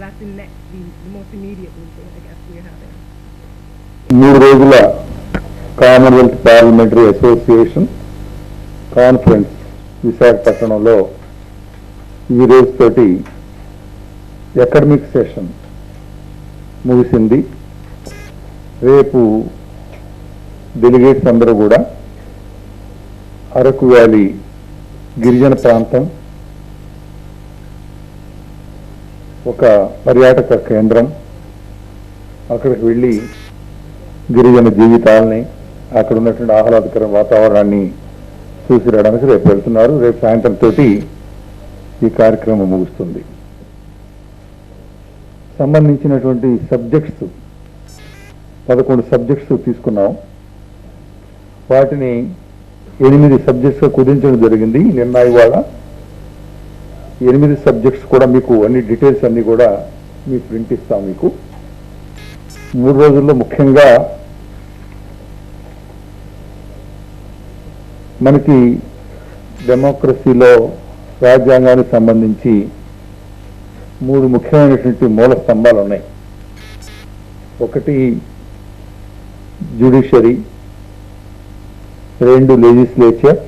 the next, the, the most immediate meeting, I guess, we're having? మూడు రోజుల Commonwealth parliamentary association conference విశాఖపట్నంలో ఈ రోజుతోటి academic session ముగిసింది రేపు డెలిగేట్స్ అందరూ కూడా అరకు వ్యాలీ గిరిజన ప్రాంతం ఒక పర్యాటక కేంద్రం. అక్కడికి వెళ్ళి గిరిజన జీవితాలని అక్కడ ఉన్నటువంటి ఆహ్లాదకర వాతావరణాన్ని చూసి రావడానికి రేపు వెళ్తున్నారు. రేపు సాయంత్రం తోటి ఈ కార్యక్రమం ముగుస్తుంది. సంబంధించినటువంటి సబ్జెక్ట్స్ పదకొండు సబ్జెక్ట్స్ తీసుకున్నాం. వాటిని ఎనిమిది సబ్జెక్ట్స్గా కుదించడం జరిగింది. నిన్న ఇవాళ ఎనిమిది సబ్జెక్ట్స్ కూడా మీకు అన్ని డీటెయిల్స్ అన్నీ కూడా మీకు ప్రింట్ ఇస్తాం మీకు. మూడు రోజుల్లో ముఖ్యంగా మనకి డెమోక్రసీలో రాజ్యాంగానికి సంబంధించి మూడు ముఖ్యమైనటువంటి మూల స్తంభాలు ఉన్నాయి. ఒకటి జ్యుడిషరీ రెండు లెజిస్లేచర్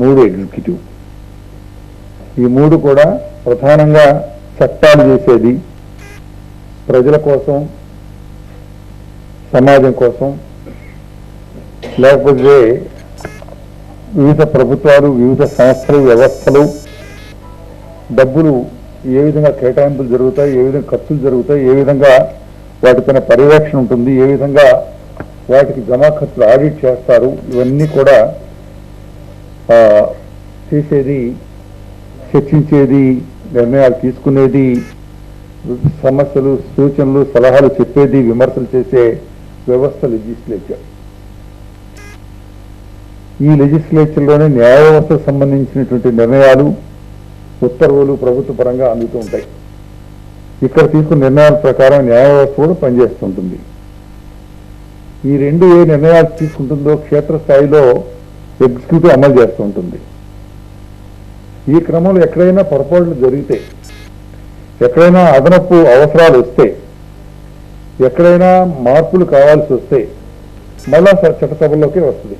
మూడు ఎగ్జిక్యూటివ్. ఈ మూడు కూడా ప్రధానంగా చట్టాలు చేసేది ప్రజల కోసం సమాజం కోసం. లేకపోతే వివిధ ప్రభుత్వాలు వివిధ సంస్థలు వ్యవస్థలు డబ్బులు ఏ విధంగా కేటాయింపులు జరుగుతాయి ఏ విధంగా ఖర్చులు జరుగుతాయి ఏ విధంగా వాటిపైన పర్యవేక్షణ ఉంటుంది ఏ విధంగా వాటికి జమా ఖర్చులు ఆడిట్ చేస్తారు ఇవన్నీ కూడా చేసేది చర్చించేది నిర్ణయాలు తీసుకునేది సమస్యలు సూచనలు సలహాలు చెప్పేది విమర్శలు చేసే వ్యవస్థ లెజిస్లేచర్. ఈ లెజిస్లేచర్లోనే న్యాయ వ్యవస్థకు సంబంధించినటువంటి నిర్ణయాలు ఉత్తర్వులు ప్రభుత్వ పరంగా అందుతూ ఉంటాయి. ఇక్కడ తీసుకున్న నిర్ణయాల ప్రకారం న్యాయ వ్యవస్థ కూడా పనిచేస్తుంటుంది. ఈ రెండు ఏ నిర్ణయాలు తీసుకుంటుందో క్షేత్రస్థాయిలో ఎగ్జిక్యూటివ్ అమలు చేస్తూ ఉంటుంది. ఈ క్రమంలో ఎక్కడైనా పొరపాట్లు జరిగితే ఎక్కడైనా అదనపు అవసరాలు వస్తే ఎక్కడైనా మార్పులు కావాల్సి వస్తే మళ్ళా స- చట్టసభల్లోకి వస్తుంది.